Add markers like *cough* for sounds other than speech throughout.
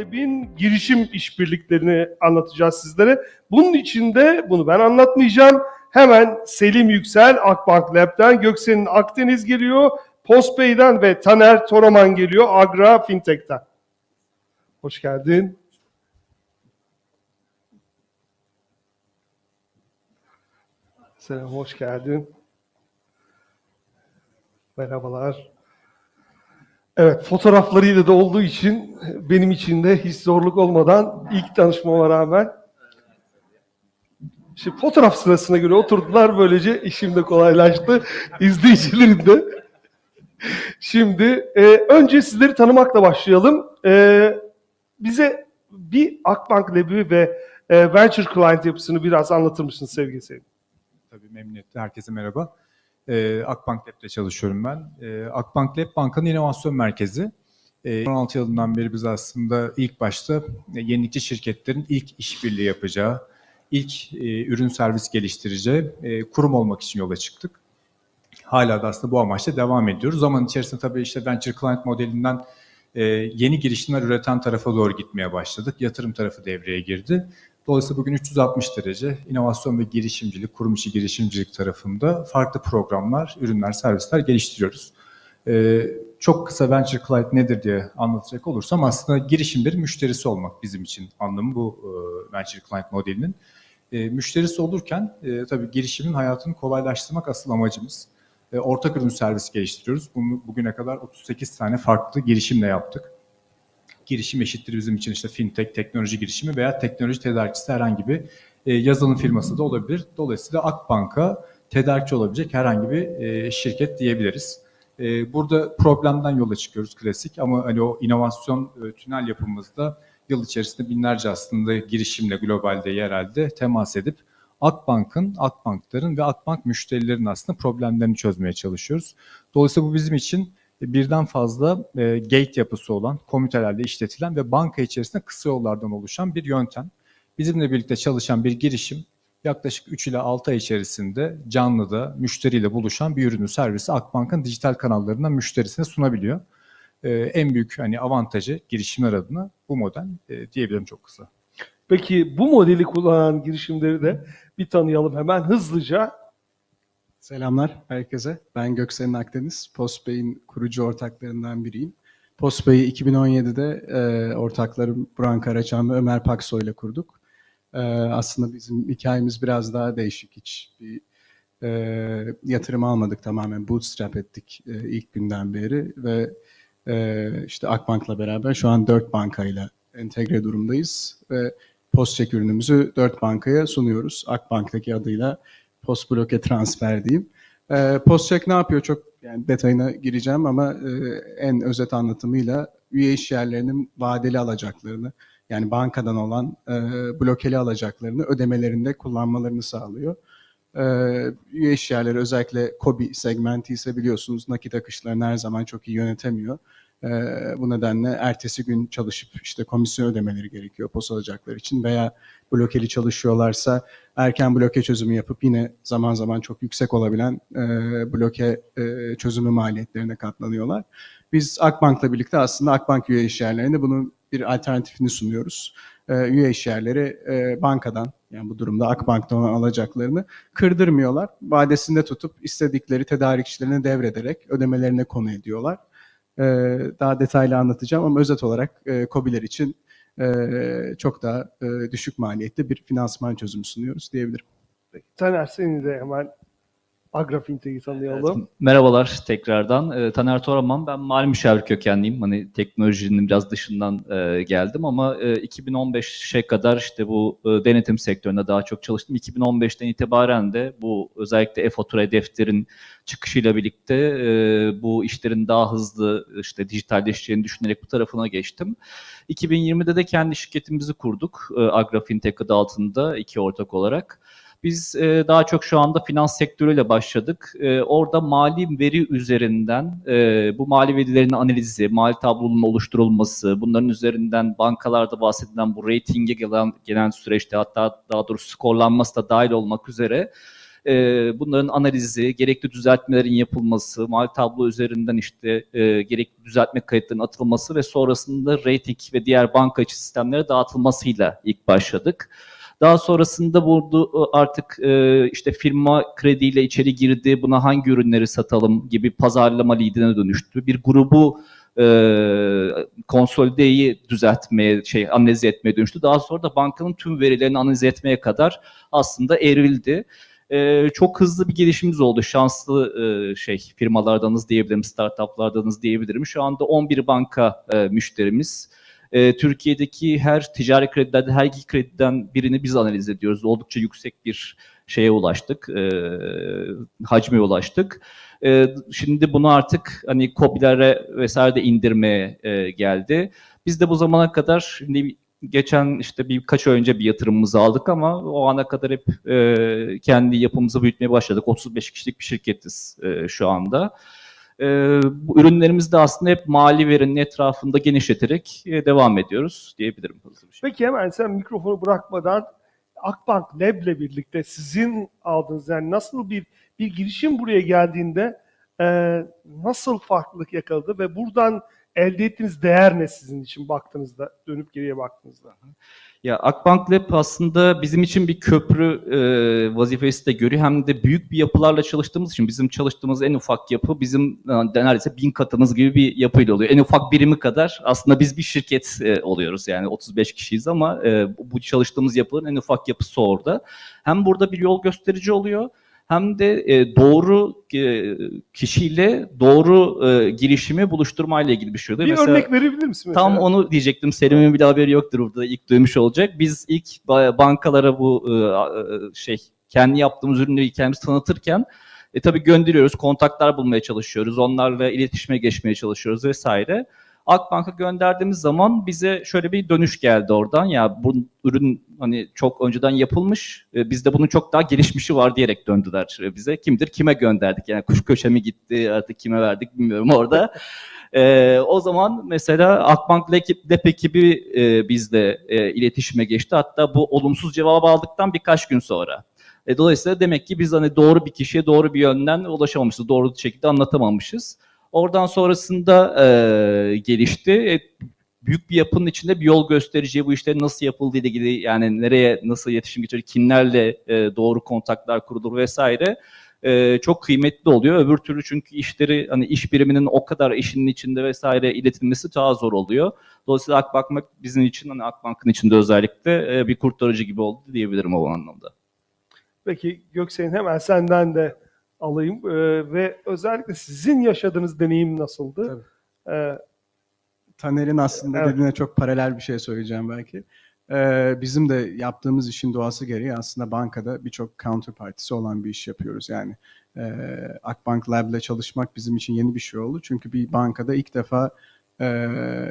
Lab'in girişim işbirliklerini anlatacağız sizlere. Bunun için de bunu ben anlatmayacağım. Hemen Selim Yüksel Akbank Lab'den, Göksel'in Akdeniz geliyor, Postpay'den ve Taner Toroman geliyor Agra Fintech'ten. Hoş geldin. Selam, hoş geldin. Merhabalar. Evet, fotoğraflarıyla da olduğu için benim için de hiç zorluk olmadan ilk tanışmama rağmen Şimdi fotoğraf sırasına göre oturdular böylece işim de kolaylaştı. *laughs* İzleyicilerin de. Şimdi e, önce sizleri tanımakla başlayalım. E, bize bir Akbank Lab'i ve e, Venture Client yapısını biraz anlatır mısınız sevgili Sevim? Tabii memnuniyetle. Herkese merhaba. Ee, Akbank Lab'de çalışıyorum ben. Ee, Akbank Lab bankanın inovasyon merkezi. Ee, 16 yılından beri biz aslında ilk başta e, yenilikçi şirketlerin ilk işbirliği yapacağı, ilk e, ürün servis geliştireceği e, kurum olmak için yola çıktık. Hala da aslında bu amaçla devam ediyoruz. Zaman içerisinde tabii işte Venture Client modelinden e, yeni girişimler üreten tarafa doğru gitmeye başladık. Yatırım tarafı devreye girdi. Dolayısıyla bugün 360 derece inovasyon ve girişimcilik, kurum içi girişimcilik tarafında farklı programlar, ürünler, servisler geliştiriyoruz. Ee, çok kısa Venture Client nedir diye anlatacak olursam aslında girişimlerin müşterisi olmak bizim için anlamı bu e, Venture Client modelinin. E, müşterisi olurken e, tabii girişimin hayatını kolaylaştırmak asıl amacımız. E, ortak ürün servis geliştiriyoruz. Bunu bugüne kadar 38 tane farklı girişimle yaptık girişim eşittir bizim için işte fintech, teknoloji girişimi veya teknoloji tedarikçisi herhangi bir e, yazılım firması da olabilir. Dolayısıyla Akbank'a tedarikçi olabilecek herhangi bir e, şirket diyebiliriz. E, burada problemden yola çıkıyoruz klasik ama hani o inovasyon e, tünel yapımızda yıl içerisinde binlerce aslında girişimle globalde, yerelde temas edip Akbank'ın, Akbankların ve Akbank müşterilerin aslında problemlerini çözmeye çalışıyoruz. Dolayısıyla bu bizim için birden fazla e, gate yapısı olan, komütelerle işletilen ve banka içerisinde kısa yollardan oluşan bir yöntem. Bizimle birlikte çalışan bir girişim yaklaşık 3 ile 6 ay içerisinde canlıda müşteriyle buluşan bir ürünü servisi Akbank'ın dijital kanallarından müşterisine sunabiliyor. E, en büyük hani avantajı girişimler adına bu model e, diyebilirim çok kısa. Peki bu modeli kullanan girişimleri de bir tanıyalım hemen hızlıca. Selamlar herkese. Ben Göksel'in Akdeniz. Postpay'in kurucu ortaklarından biriyim. Postpay'i 2017'de e, ortaklarım Buran Karaçam ve Ömer Paksoy ile kurduk. E, aslında bizim hikayemiz biraz daha değişik. Hiç bir e, yatırım almadık tamamen. Bootstrap ettik e, ilk günden beri ve e, işte Akbank'la beraber şu an dört bankayla entegre durumdayız ve Postcheck ürünümüzü dört bankaya sunuyoruz. Akbank'taki adıyla post bloke transfer diyeyim. E, Postcheck ne yapıyor çok yani detayına gireceğim ama e, en özet anlatımıyla üye iş yerlerinin vadeli alacaklarını yani bankadan olan e, blokeli alacaklarını ödemelerinde kullanmalarını sağlıyor. E, üye iş yerleri özellikle KOBİ segmenti ise biliyorsunuz nakit akışlarını her zaman çok iyi yönetemiyor. E, bu nedenle ertesi gün çalışıp işte komisyon ödemeleri gerekiyor pos alacaklar için veya blokeli çalışıyorlarsa erken bloke çözümü yapıp yine zaman zaman çok yüksek olabilen e, bloke e, çözümü maliyetlerine katlanıyorlar. Biz Akbank'la birlikte aslında Akbank üye işyerlerine bunun bir alternatifini sunuyoruz. E, üye işyerleri e, bankadan yani bu durumda Akbank'tan alacaklarını kırdırmıyorlar. Vadesinde tutup istedikleri tedarikçilerine devrederek ödemelerine konu ediyorlar. E, daha detaylı anlatacağım ama özet olarak e, KOBİ'ler için e, çok daha e, düşük maliyetli bir finansman çözümü sunuyoruz diyebilirim. Taner seni de hemen Agrafintech'i tanıyalım. Merhabalar tekrardan. Ee, Taner Toraman. Ben mali müşavir kökenliyim. Hani teknolojinin biraz dışından e, geldim ama e, 2015'e kadar işte bu e, denetim sektöründe daha çok çalıştım. 2015'ten itibaren de bu özellikle e-fatura defterin çıkışıyla birlikte e, bu işlerin daha hızlı işte dijitalleşeceğini düşünerek bu tarafına geçtim. 2020'de de kendi şirketimizi kurduk. E, Agra Fintech adı altında iki ortak olarak. Biz e, daha çok şu anda finans sektörüyle başladık. E, orada mali veri üzerinden e, bu mali verilerin analizi, mali tablonun oluşturulması, bunların üzerinden bankalarda bahsedilen bu ratinge gelen, gelen süreçte hatta daha doğrusu skorlanması da dahil olmak üzere e, bunların analizi, gerekli düzeltmelerin yapılması, mali tablo üzerinden işte e, gerekli düzeltme kayıtlarının atılması ve sonrasında rating ve diğer banka içi sistemlere dağıtılmasıyla ilk başladık. Daha sonrasında burada artık e, işte firma krediyle içeri girdi, buna hangi ürünleri satalım gibi pazarlama liderine dönüştü. Bir grubu e, konsolideyi düzeltmeye, şey analiz etmeye dönüştü. Daha sonra da bankanın tüm verilerini analiz etmeye kadar aslında evrildi. E, çok hızlı bir gelişimimiz oldu. Şanslı e, şey firmalardanız diyebilirim, startuplardanız diyebilirim. Şu anda 11 banka e, müşterimiz. E, Türkiye'deki her ticari kredilerde her iki krediden birini biz analiz ediyoruz. Oldukça yüksek bir şeye ulaştık, e, hacme ulaştık. E, şimdi bunu artık hani COBİ'lere vesaire de indirmeye e, geldi. Biz de bu zamana kadar şimdi geçen işte birkaç ay önce bir yatırımımızı aldık ama o ana kadar hep e, kendi yapımızı büyütmeye başladık. 35 kişilik bir şirketiz e, şu anda. E, bu ürünlerimizi de aslında hep mali verinin etrafında genişleterek e, devam ediyoruz diyebilirim hızlı bir şey. Peki hemen sen mikrofonu bırakmadan Akbank Lab'le birlikte sizin aldığınız yani nasıl bir bir girişim buraya geldiğinde e, nasıl farklılık yakaladı ve buradan elde ettiğiniz değer ne sizin için baktığınızda dönüp geriye baktığınızda? Ya Akbank Lab aslında bizim için bir köprü e, vazifesi de görüyor. Hem de büyük bir yapılarla çalıştığımız için bizim çalıştığımız en ufak yapı bizim e, neredeyse bin katımız gibi bir yapıyla oluyor. En ufak birimi kadar aslında biz bir şirket e, oluyoruz. Yani 35 kişiyiz ama e, bu çalıştığımız yapının en ufak yapısı orada. Hem burada bir yol gösterici oluyor hem de e, doğru e, kişiyle doğru e, girişimi buluşturmayla ilgili bir şey oluyor. Bir Mesela- örnek verebilir misin mesela? Tam onu diyecektim. Selim'in bile haberi yoktur burada. İlk duymuş olacak. Biz ilk ba- bankalara bu e, e, şey kendi yaptığımız ürünleri kendimiz tanıtırken e, tabii gönderiyoruz, kontaklar bulmaya çalışıyoruz, onlarla iletişime geçmeye çalışıyoruz vesaire. Akbank'a gönderdiğimiz zaman bize şöyle bir dönüş geldi oradan. Ya bu ürün hani çok önceden yapılmış, e, bizde bunun çok daha gelişmişi var diyerek döndüler e, bize. Kimdir, kime gönderdik? Yani kuş köşe mi gitti, artık kime verdik bilmiyorum orada. Ee, *laughs* o zaman mesela Akbank Lep, Lep ekibi e, bizle e, iletişime geçti. Hatta bu olumsuz cevabı aldıktan birkaç gün sonra. E, dolayısıyla demek ki biz hani doğru bir kişiye doğru bir yönden ulaşamamışız. Doğru şekilde anlatamamışız. Oradan sonrasında e, gelişti. E, büyük bir yapının içinde bir yol gösterici bu işlerin nasıl yapıldığı ile ilgili yani nereye nasıl iletişim geçirir, kimlerle e, doğru kontaklar kurulur vesaire e, çok kıymetli oluyor. Öbür türlü çünkü işleri hani iş biriminin o kadar işinin içinde vesaire iletilmesi daha zor oluyor. Dolayısıyla Akbank bizim için hani Akbank'ın içinde özellikle e, bir kurtarıcı gibi oldu diyebilirim o anlamda. Peki Göksel'in hemen senden de alayım Ee, ve özellikle sizin yaşadığınız deneyim nasıldı? Ee, Taner'in aslında Evet. dediğine çok paralel bir şey söyleyeceğim belki. Ee, bizim de yaptığımız işin doğası gereği aslında bankada birçok counterpartisi olan bir iş yapıyoruz. Yani e, Akbank Lab'le çalışmak bizim için yeni bir şey oldu. Çünkü bir bankada ilk defa e,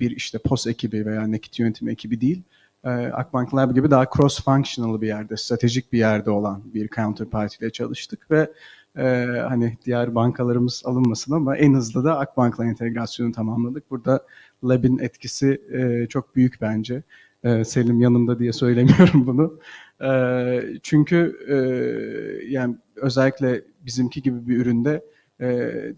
bir işte POS ekibi veya nakit yönetim ekibi değil, e, Akbank Lab gibi daha cross-functional bir yerde, stratejik bir yerde olan bir counterparty ile çalıştık ve e, hani diğer bankalarımız alınmasın ama en hızlı da Akbank'la entegrasyonu tamamladık. Burada Lab'in etkisi e, çok büyük bence. E, Selim yanımda diye söylemiyorum *laughs* bunu. E, çünkü e, yani özellikle bizimki gibi bir üründe e,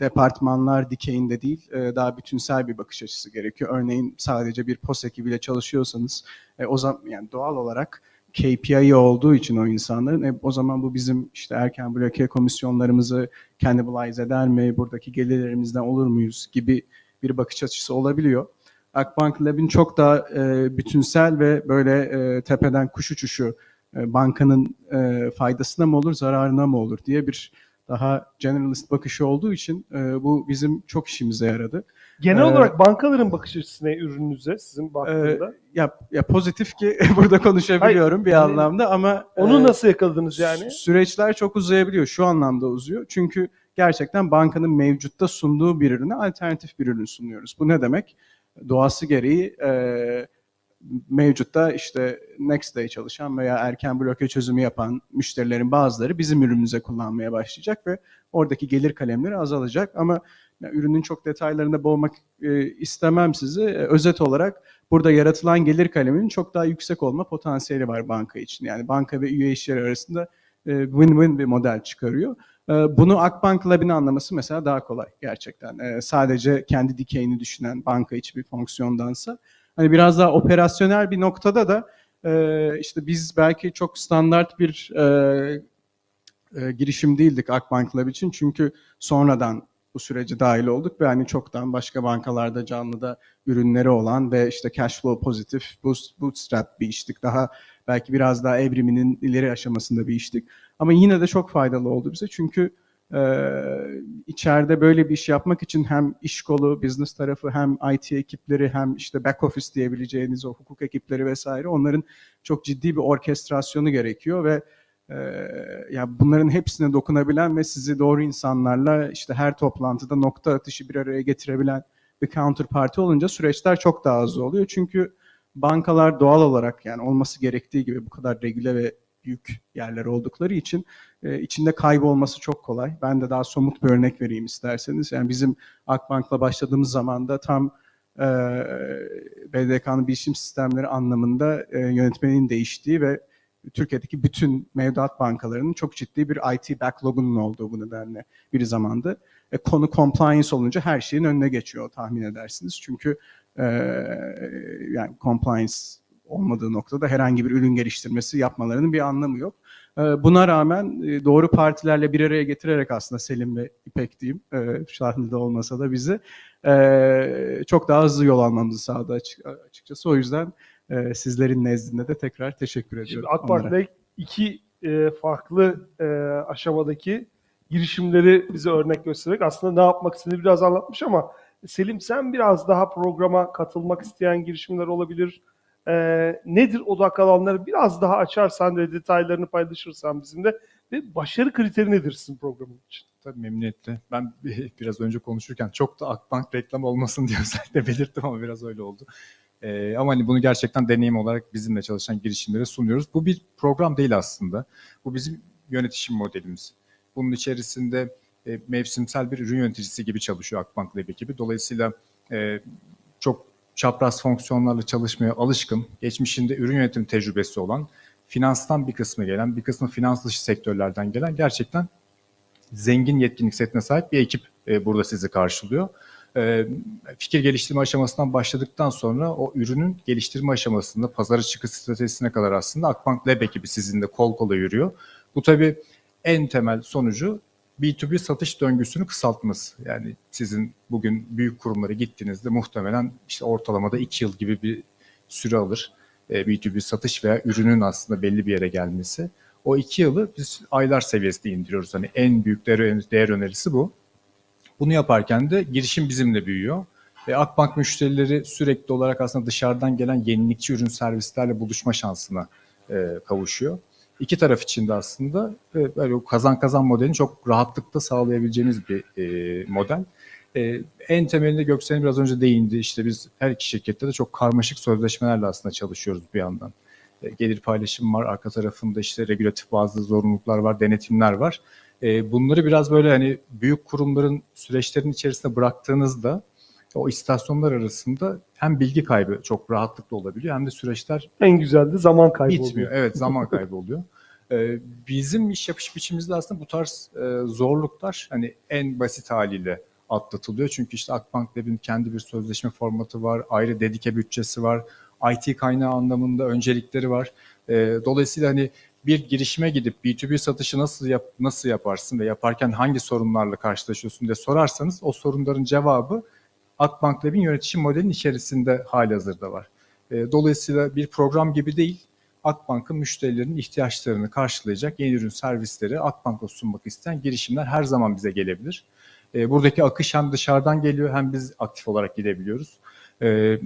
departmanlar dikeyinde değil, e, daha bütünsel bir bakış açısı gerekiyor. Örneğin sadece bir POS ekibiyle çalışıyorsanız, e, o zaman yani doğal olarak KPI olduğu için o insanların e, o zaman bu bizim işte erken bloke komisyonlarımızı cannibalize eder mi, buradaki gelirlerimizden olur muyuz gibi bir bakış açısı olabiliyor. Akbank Lab'in çok daha e, bütünsel ve böyle e, tepeden kuş uçuşu e, bankanın e, faydasına mı olur, zararına mı olur diye bir daha generalist bakışı olduğu için e, bu bizim çok işimize yaradı. Genel Ee, olarak bankaların bakış açısı ne ürününüze sizin baktığında? Ya, ya pozitif ki *laughs* burada konuşabiliyorum bir hani anlamda ama Onu e, nasıl yakaladınız yani? Sü- Süreçler çok uzayabiliyor. Şu anlamda uzuyor. Çünkü gerçekten bankanın mevcutta sunduğu bir ürüne alternatif bir ürün sunuyoruz. Bu ne demek? Doğası gereği e, mevcutta işte next day çalışan veya erken bloke çözümü yapan müşterilerin bazıları bizim ürünümüze kullanmaya başlayacak ve oradaki gelir kalemleri azalacak. Ama ya, ürünün çok detaylarında boğmak e, istemem sizi. E, özet olarak burada yaratılan gelir kaleminin çok daha yüksek olma potansiyeli var banka için. Yani banka ve üye işleri arasında e, win-win bir model çıkarıyor. E, Bunu Akbank Lab'in anlaması mesela daha kolay gerçekten. E, Sadece kendi dikeyini düşünen banka içi bir fonksiyondansa. Hani biraz daha operasyonel bir noktada da e, işte biz belki çok standart bir e, e, girişim değildik Akbank Lab için. Çünkü sonradan bu sürece dahil olduk ve hani çoktan başka bankalarda canlıda ürünleri olan ve işte cash flow pozitif, bootstrap bir iştik. Daha belki biraz daha evriminin ileri aşamasında bir iştik. Ama yine de çok faydalı oldu bize çünkü içeride böyle bir iş yapmak için hem iş kolu, business tarafı hem IT ekipleri hem işte back office diyebileceğiniz o hukuk ekipleri vesaire onların çok ciddi bir orkestrasyonu gerekiyor ve e, ya bunların hepsine dokunabilen ve sizi doğru insanlarla işte her toplantıda nokta atışı bir araya getirebilen bir counterparty olunca süreçler çok daha hızlı oluyor. Çünkü bankalar doğal olarak yani olması gerektiği gibi bu kadar regüle ve büyük yerler oldukları için e, içinde kaybolması çok kolay. Ben de daha somut bir örnek vereyim isterseniz. Yani bizim Akbank'la başladığımız zaman da tam e, BDK'nın bilişim sistemleri anlamında e, yönetmenin değiştiği ve Türkiye'deki bütün mevduat bankalarının çok ciddi bir IT backlog'unun olduğu bu nedenle bir zamandı. E, konu compliance olunca her şeyin önüne geçiyor tahmin edersiniz. Çünkü e, yani compliance olmadığı noktada herhangi bir ürün geliştirmesi yapmalarının bir anlamı yok. E, buna rağmen e, doğru partilerle bir araya getirerek aslında Selim ve İpek diyeyim, e, sahnede olmasa da bizi e, çok daha hızlı yol almamızı sağladı açık, açıkçası. O yüzden sizlerin nezdinde de tekrar teşekkür ediyorum. Şimdi onlara. Lab iki farklı aşamadaki girişimleri bize örnek göstererek aslında ne yapmak istediğini biraz anlatmış ama Selim sen biraz daha programa katılmak isteyen girişimler olabilir. E, nedir odak alanları biraz daha açarsan ve detaylarını paylaşırsan bizimle ve başarı kriteri nedir sizin programın için? Tabii memnuniyetle. Ben *laughs* biraz önce konuşurken çok da Akbank reklam olmasın diye *laughs* özellikle belirttim ama biraz öyle oldu. Ee, ama hani bunu gerçekten deneyim olarak bizimle çalışan girişimlere sunuyoruz. Bu bir program değil aslında. Bu bizim yönetişim modelimiz. Bunun içerisinde e, mevsimsel bir ürün yöneticisi gibi çalışıyor Akbank Lab ekibi. Dolayısıyla e, çok çapraz fonksiyonlarla çalışmaya alışkın, geçmişinde ürün yönetim tecrübesi olan, finanstan bir kısmı gelen, bir kısmı finans dışı sektörlerden gelen gerçekten zengin yetkinlik setine sahip bir ekip e, burada sizi karşılıyor. E, fikir geliştirme aşamasından başladıktan sonra o ürünün geliştirme aşamasında pazara çıkış stratejisine kadar aslında Akbank Lab ekibi sizinle kol kola yürüyor. Bu tabii en temel sonucu B2B satış döngüsünü kısaltması. Yani sizin bugün büyük kurumlara gittiğinizde muhtemelen işte ortalamada 2 yıl gibi bir süre alır. E, B2B satış veya ürünün aslında belli bir yere gelmesi. O iki yılı biz aylar seviyesinde indiriyoruz. Hani en büyük değer, değer önerisi bu. Bunu yaparken de girişim bizimle büyüyor. Ve Akbank müşterileri sürekli olarak aslında dışarıdan gelen yenilikçi ürün servislerle buluşma şansına e, kavuşuyor. İki taraf için de aslında e, böyle o kazan kazan modelini çok rahatlıkla sağlayabileceğimiz bir e, model. E, en temelinde Göksel'in biraz önce değindi. İşte biz her iki şirkette de çok karmaşık sözleşmelerle aslında çalışıyoruz bir yandan. E, gelir paylaşım var, arka tarafında işte regülatif bazı zorunluluklar var, denetimler var. E, bunları biraz böyle hani büyük kurumların süreçlerin içerisinde bıraktığınızda o istasyonlar arasında hem bilgi kaybı çok rahatlıkla olabiliyor hem de süreçler En güzel de zaman kaybı bitmiyor. oluyor. Evet zaman *laughs* kaybı oluyor. Ee, bizim iş yapış biçimimizde aslında bu tarz e, zorluklar hani en basit haliyle atlatılıyor. Çünkü işte Akbank Lab'in kendi bir sözleşme formatı var, ayrı dedike bütçesi var, IT kaynağı anlamında öncelikleri var. Ee, dolayısıyla hani bir girişime gidip B2B satışı nasıl yap, nasıl yaparsın ve yaparken hangi sorunlarla karşılaşıyorsun diye sorarsanız o sorunların cevabı Akbank Lab'in yönetişim modelinin içerisinde halihazırda var. E, Dolayısıyla bir program gibi değil, Akbank'ın müşterilerinin ihtiyaçlarını karşılayacak yeni ürün servisleri Akbank'a sunmak isteyen girişimler her zaman bize gelebilir. E, Buradaki akış hem dışarıdan geliyor hem biz aktif olarak gidebiliyoruz. E,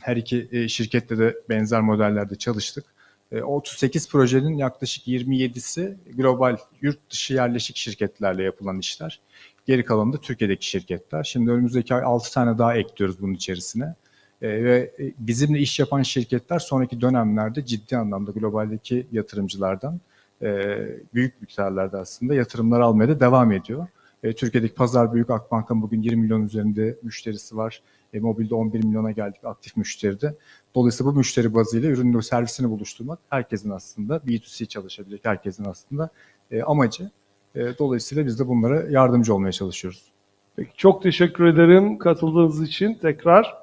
Her iki şirkette de benzer modellerde çalıştık. E, o 38 projenin yaklaşık 27'si global yurt dışı yerleşik şirketlerle yapılan işler. Geri kalanı da Türkiye'deki şirketler. Şimdi önümüzdeki ay 6 tane daha ekliyoruz bunun içerisine. E, ve bizimle iş yapan şirketler sonraki dönemlerde ciddi anlamda globaldeki yatırımcılardan e, büyük miktarlarda aslında yatırımlar almaya da devam ediyor. E, Türkiye'deki pazar büyük Akbank'ın bugün 20 milyon üzerinde müşterisi var. E, mobilde 11 milyona geldik aktif müşteride. Dolayısıyla bu müşteri bazıyla ürünün servisini buluşturmak herkesin aslında B2C çalışabilecek herkesin aslında e, amacı. E, dolayısıyla biz de bunlara yardımcı olmaya çalışıyoruz. Peki, çok teşekkür ederim katıldığınız için tekrar.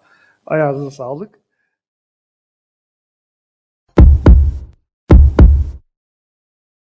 Ayağınıza sağlık.